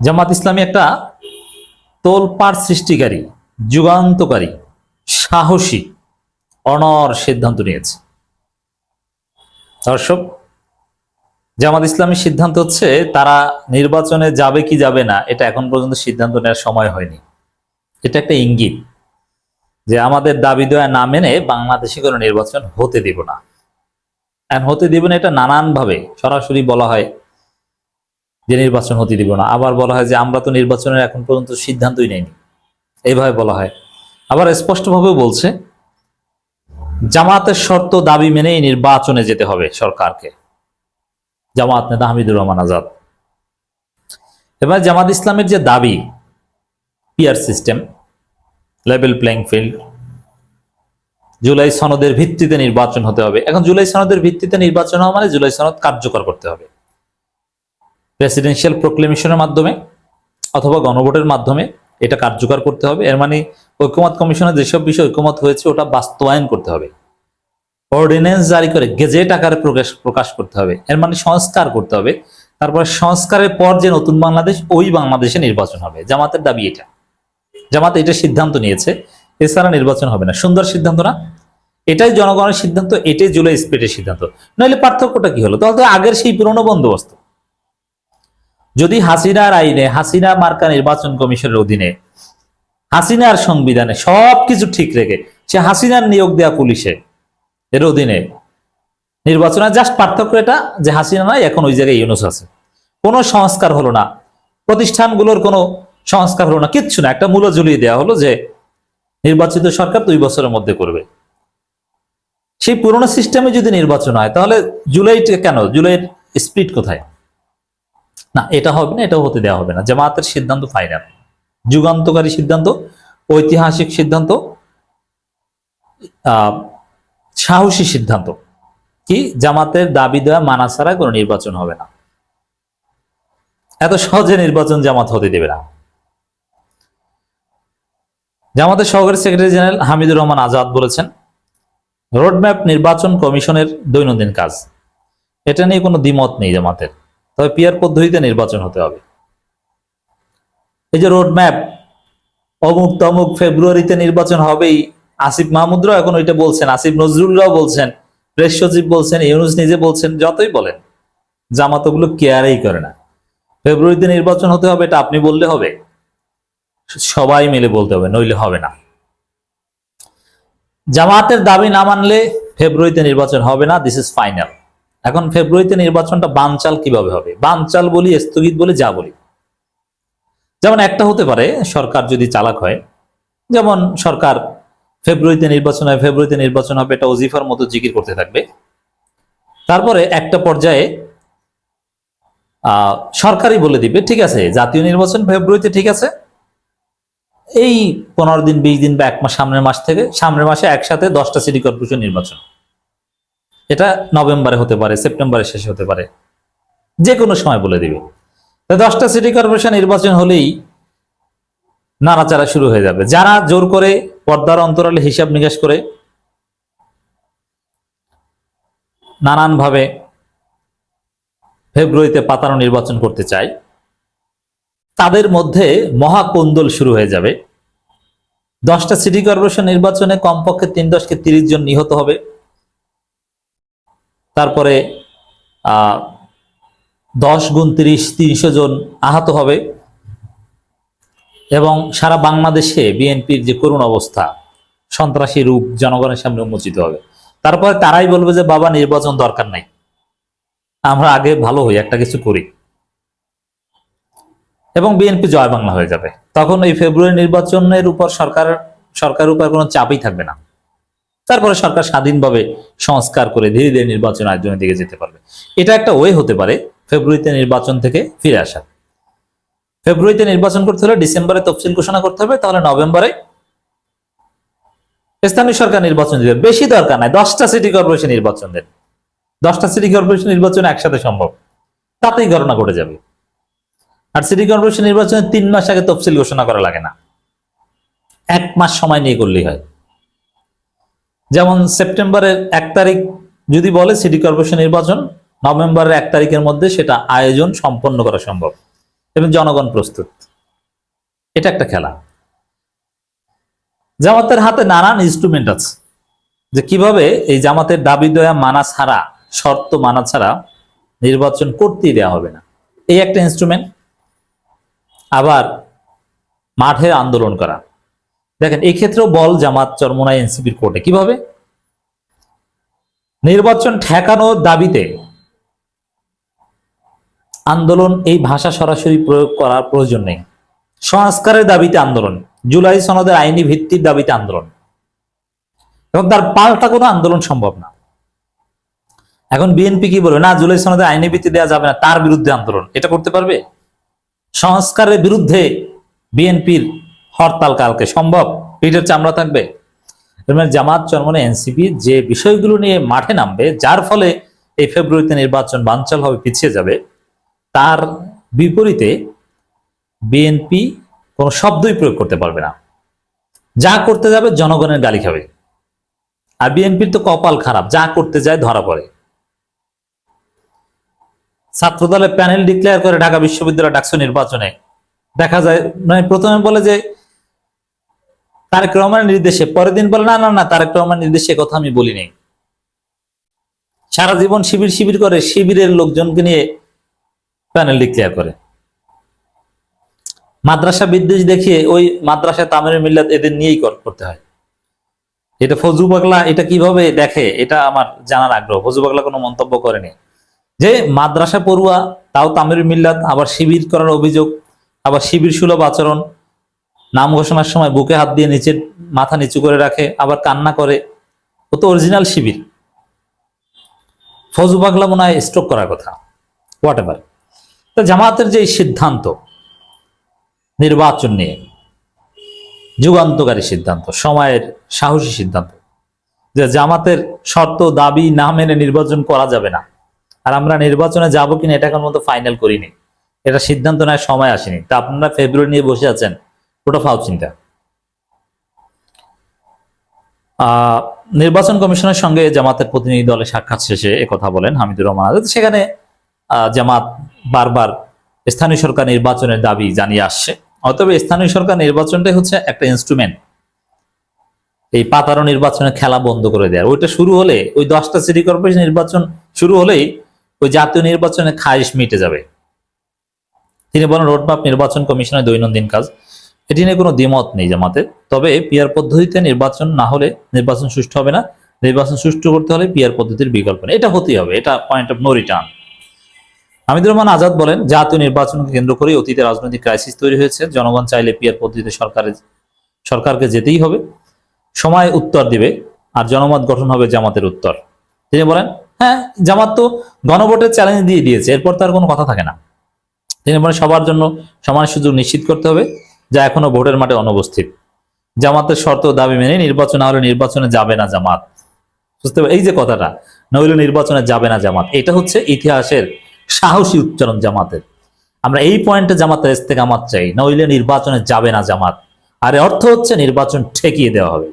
জামাত ইসলামী একটা তোলপাড় সৃষ্টিকারী, যুগান্তকারী, সাহসী, অনর সিদ্ধান্ত নিয়েছে। দর্শক, জামাত ইসলামীর সিদ্ধান্ত হচ্ছে তারা নির্বাচনে যাবে কি যাবে না, এটা এখন পর্যন্ত সিদ্ধান্ত নেওয়ার সময় হয়নি। এটা একটা ইঙ্গিত যে আমাদের দাবি দেওয়া না মেনে বাংলাদেশে কোনো নির্বাচন হতে দিব না। হতে দিব না এটা নানানভাবে, সরাসরি বলা হয় যে নির্বাচন হতে দিব না। আবার বলা হয় যে আমরা তো নির্বাচনের এখন পর্যন্ত সিদ্ধান্তই নেইনি। এইভাবে বলা হয়। আবার স্পষ্টভাবে বলছে, জামাতের শর্ত দাবি মেনে নির্বাচনে যেতে হবে সরকারকে। জামাত নেতা হামিদুর রহমান আজাদ। এবার জামাত ইসলামের যে দাবি PR system level playing field July সনদের ভিত্তিতে নির্বাচন হতে হবে। এখন জুলাই সনদের ভিত্তিতে নির্বাচন হওয়া মানে জুলাই সনদ কার্যকর করতে হবে। প্রেসিডেন্সিয়াল প্রোক্লেমেশনের মাধ্যমে অথবা গণভোটের মাধ্যমে এটা কার্যকর করতে হবে। এর মানে ঐক্যমত কমিশনে যেসব বিষয় ঐক্যমত হয়েছে, ওটা বাস্তবায়ন করতে হবে। অর্ডিন্যান্স জারি করে গেজেট আকারে প্রকাশ প্রকাশ করতে হবে। এর মানে সংস্কার করতে হবে। তারপর সংস্কারের পর যে নতুন বাংলাদেশ, ওই বাংলাদেশে নির্বাচন হবে। জামাতের দাবি এটা। জামাত এটা সিদ্ধান্ত নিয়েছে। এছাড়া নির্বাচন হবে না। সুন্দর সিদ্ধান্ত না। এটাই জনগণের সিদ্ধান্ত, এটাই জুলাই স্পিডের সিদ্ধান্ত। নইলে পার্থক্যটা কি হলো? তাহলে তো আগের সেই পুরনো বন্দোবস্ত। যদি হাসিনার আইনে, হাসিনা মার্কা নির্বাচন কমিশনের অধীনে হাসিনার সংবিধানে সবকিছু ঠিক রেখে সে হাসিনার নিয়োগ দেয়া পুলিশে, এর অধীনে নির্বাচনের জাস্ট পার্থক্য এটা যে হাসিনা নাই, এখন ওই জায়গায় ইউনুস আছে। কোনো সংস্কার হলো না। প্রতিষ্ঠানগুলোর কোনো সংস্কার হলো না, কিচ্ছু না। একটা মূল্য ঝুলিয়ে দেওয়া হলো যে নির্বাচিত সরকার দুই বছরের মধ্যে করবে। সেই পুরোনো সিস্টেমে যদি নির্বাচন হয়, তাহলে জুলাই কেন? জুলাইয়ের স্পিড কোথায়? না, এটা হবে না, এটাও হতে দেওয়া হবে না। জামাতের সিদ্ধান্ত ফাইনাল যুগান্তকারী সিদ্ধান্ত, ঐতিহাসিক সিদ্ধান্ত সাহসী সিদ্ধান্ত। কি? জামাতের দাবি দেওয়া মানা ছাড়া কোনো নির্বাচন হবে না। এত সহজে নির্বাচন জামাত হতে দেবে না। জামাতের সহকারী সেক্রেটারি জেনারেল হামিদুর রহমান আজাদ বলেছেন, রোডম্যাপ নির্বাচন কমিশনের দৈনন্দিন কাজ। এটা নিয়ে কোনো দ্বিমত নেই জামাতের। তবে পিয়ার পদ্ধতিতে নির্বাচন হতে হবে। এই যে রোডম্যাপ অমুক তমুক ফেব্রুয়ারিতে নির্বাচন হবেই। আসিফ মাহমুদরাও এখন ওইটা বলছেন, আসিফ নজরুলরাও বলছেন, প্রেস সচিব বলছেন, ইউনুস নিজে বলছেন, যতই বলেন জামাত ওগুলো কেয়ারেই করে না। ফেব্রুয়ারিতে নির্বাচন হতে হবে, এটা আপনি বললে হবে। সবাই মিলে বলতে হবে, নইলে হবে না। জামাতের দাবি না মানলে ফেব্রুয়ারিতে নির্বাচন হবে না দিস ইজ ফাইনাল এখন ফেব্রুয়ারিতে নির্বাচনটা বানচাল কীভাবে হবে? বানচাল বলি, স্থগিত বলি, যা বলি। যেমন একটা হতে পারে, সরকার যদি চালাক হয়, যেমন সরকার ফেব্রুয়ারিতে নির্বাচন হয়, ফেব্রুয়ারিতে নির্বাচন হবে, এটা ওজিফার মতো জিকির করতে থাকবে। তারপরে একটা পর্যায়ে সরকারই বলে দিবে, ঠিক আছে, জাতীয় নির্বাচন ফেব্রুয়ারিতে ঠিক আছে। এই পনেরো দিন, বিশ দিন বা এক মাস, সামনের মাস থেকে, সামনের মাসে একসাথে দশটা সিটি কর্পোরেশন নির্বাচন। এটা নভেম্বরে হতে পারে, সেপ্টেম্বরের শেষে হতে পারে। যে কোনো সময় বলে দিবে। দশটা সিটি কর্পোরেশন নির্বাচন হলেই নাড়াচাড়া শুরু হয়ে যাবে। যারা জোর করে পর্দার অন্তরালে হিসাব নিকাশ করে নানানভাবে ফেব্রুয়ারিতে পাতানো নির্বাচন করতে চায়, তাদের মধ্যে মহাকন্দল শুরু হয়ে যাবে। দশটা সিটি কর্পোরেশন নির্বাচনে কমপক্ষে তিন দশকে তিরিশ জন নিহত হবে। তারপরে দশ গুণ তিরিশ, তিনশো জন আহত হবে। এবং সারা বাংলাদেশে বিএনপির যে করুণ অবস্থা, সন্ত্রাসী রূপ জনগণের সামনে উন্মোচিত হবে। তারপরে তারাই বলবে যে, বাবা, নির্বাচন দরকার নাই। আমরা আগে ভালো হই, একটা কিছু করি। এবং বিএনপি জয় বাংলা হয়ে যাবে। তখন এই ফেব্রুয়ারি নির্বাচনের উপর সরকার, সরকারের উপর কোনো চাপই থাকবে না। তারপরে সরকার স্বাধীনভাবে সংস্কার করে ধীরে ধীরে নির্বাচন আয়োজনের দিকে যেতে পারবে। এটা একটা ওয়ে হতে পারে ফেব্রুয়ারিতে নির্বাচন থেকে ফিরে আসা। ফেব্রুয়ারিতে নির্বাচন করতে হলে ডিসেম্বরে তফসিল ঘোষণা করতে হবে, তাহলে নভেম্বরে স্থানীয় সরকার নির্বাচন দিবে। বেশি দরকার নাই, দশটা সিটি কর্পোরেশন নির্বাচন দেন। দশটা সিটি কর্পোরেশন নির্বাচন একসাথে সম্ভব। তাতেই গণনা ঘটে যাবে। আর সিটি কর্পোরেশন নির্বাচনে তিন মাস আগে তফসিল ঘোষণা করা লাগে না। এক মাস সময় নিয়ে করলেই হয়। যেমন সেপ্টেম্বরের এক তারিখ যদি বলে সিটি কর্পোরেশন নির্বাচন, নভেম্বরের এক তারিখের মধ্যে সেটা আয়োজন সম্পন্ন করা সম্ভব এবং জনগণ প্রস্তুত। এটা একটা খেলা। জামাতের হাতে নানান ইনস্ট্রুমেন্ট আছে যে কীভাবে এই জামাতের দাবি দয়া মানা ছাড়া, শর্ত মানা ছাড়া নির্বাচন করতেই দেওয়া হবে না। এই একটা ইনস্ট্রুমেন্ট আবার মাঠে আন্দোলন করা। দেখেন এই ক্ষেত্রেও বল জামাত চরমোনাই এনসিপির কোর্টে। কীভাবে? নির্বাচন ঠেকানোর দাবিতে আন্দোলন এই ভাষা সরাসরি প্রয়োগ করার প্রয়োজন নেই। সংস্কারের দাবিতে আন্দোলন, জুলাই সনদের আইনি ভিত্তির দাবিতে আন্দোলন। এবং তার পাল্টা কোনো আন্দোলন সম্ভব না। এখন বিএনপি কি বলবে? না, জুলাই সনদের আইনি ভিত্তি দেওয়া যাবে না, তার বিরুদ্ধে আন্দোলন। এটা করতে পারবে? সংস্কারের বিরুদ্ধে বিএনপির হরতাল কালকে সম্ভব? পিঠের চামড়া থাকবে। মানে জামাত চরমনে এনসিপি যে বিষয়গুলো নিয়ে মাঠে নামবে, যার ফলে এই ফেব্রুয়ারিতে নির্বাচন বানচাল হবে পিছিয়ে যাবে, তার বিপরীতে বিএনপি কোনো শব্দই প্রয়োগ করতে পারবে না। যা করতে যাবে জনগণের গালি খাবে। আর বিএনপির তো কপাল খারাপ, যা করতে যায় ধরা পড়ে। ছাত্রদলের প্যানেল ডিক্লেয়ার করে ঢাকা বিশ্ববিদ্যালয় ডাকসু নির্বাচনে। দেখা যায় মানে প্রথমে বলে যে তারেক রহমানের নির্দেশে, পরের দিন বলে, না না না, তারেক রহমানের নির্দেশে কথা আমি বলিনি সারা জীবন শিবির শিবির করে শিবিরের লোকজনকে নিয়ে প্যানেল ডিক্লেয়ার করে। মাদ্রাসা বিদ্বেষ দেখিয়ে ওই মাদ্রাসা তামির মিল্লাত এদের নিয়েই করতে হয়। এটা ফজু পাগলা এটা কীভাবে দেখে, এটা আমার জানার আগ্রহ। ফজু পাগলা কোনো মন্তব্য করেনি। যে মাদ্রাসা পড়ুয়া, তাও তামির মিল্লাত, আবার শিবির করার অভিযোগ, আবার শিবির সুলভ আচরণ নাম ঘোষণার সময় বুকে হাত দিয়ে নিচে মাথা নিচু করে রাখে, আবার কান্না করে। ও তো অরিজিনাল শিবির। ফজু পাগলা মনে হয় স্ট্রোক করার কথা। হোয়াট এভার তো জামাতের যে সিদ্ধান্ত, নির্বাচন নিয়ে, যুগান্তকারী সিদ্ধান্ত, সময়ের সাহসী সিদ্ধান্ত, যে জামাতের শর্ত, দাবি না মেনে নির্বাচন করা যাবে না। আর আমরা নির্বাচনে যাব কিনা এটা এখন মতো ফাইনাল করিনি। এটা সিদ্ধান্ত নেয়, সময় আসেনি। তা আপনারা ফেব্রুয়ারি নিয়ে বসে আছেন। ওটা ফাও চিন্তা। নির্বাচন কমিশনের সঙ্গে জামাতের প্রতিনিধি দলের সাক্ষাৎ শেষে কথা বলেন হামিদুর রহমান আজাদ। সেখানে জামাত বারবার স্থানীয় সরকার নির্বাচনের দাবি জানিয়ে আসছে। অতএব স্থানীয় সরকার নির্বাচনটাই হচ্ছে একটা ইনস্ট্রুমেন্ট এই পাতারো নির্বাচনের খেলা বন্ধ করে দেয় ওইটা শুরু হলে, ওই দশটা সিটি কর্পোরেশন নির্বাচন শুরু হলেই ওই জাতীয় নির্বাচনের খারিশ মিটে যাবে। তিনি বলেন রোডম্যাপ নির্বাচন কমিশনের দৈনন্দিন কাজ। এটি নিয়ে কোনো দ্বিমত নেই জামাতে। তবে পিয়ার পদ্ধতিতে নির্বাচন না হলে নির্বাচন সুষ্ঠু হবে না। নির্বাচন সুষ্ঠু করতে হলে পিয়ার পদ্ধতির বিকল্প নেই। এটা হতেই হবে। এটা point of no return Hamidur Rahman Azad বলেন, জাতীয় নির্বাচনকে কেন্দ্র করে অতীতে রাজনৈতিক ক্রাইসিস তৈরি হয়েছে। জনগণ চাইলে পিয়ার পদ্ধতিতে সরকারের সরকারকে যেতেই হবে। সময় উত্তর দিবে আর জনমত গঠন হবে জামাতের উত্তর। তিনি বলেন হ্যাঁ জামাত তো গণভোটের চ্যালেঞ্জ দিয়ে দিয়েছে। এরপর তার কোনো কথা থাকে না। তিনি বলেন, সবার জন্য সমান সুযোগ নিশ্চিত করতে হবে। যা এখনও ভোটের মাঠে অনুপস্থিত। জামাতের শর্ত দাবি মেনে নির্বাচন হলে নির্বাচনে যাবে না জামাত। বুঝতে এই যে কথাটা নইলে নির্বাচনে যাবে না জামাত, এটা হচ্ছে ইতিহাসের সাহসী উচ্চারণ জামাতের। আমরা এই পয়েন্টে জামাতের আমার চাই নইলে নির্বাচনে যাবে না জামাত। আর অর্থ হচ্ছে নির্বাচন ঠেকিয়ে দেওয়া হবে।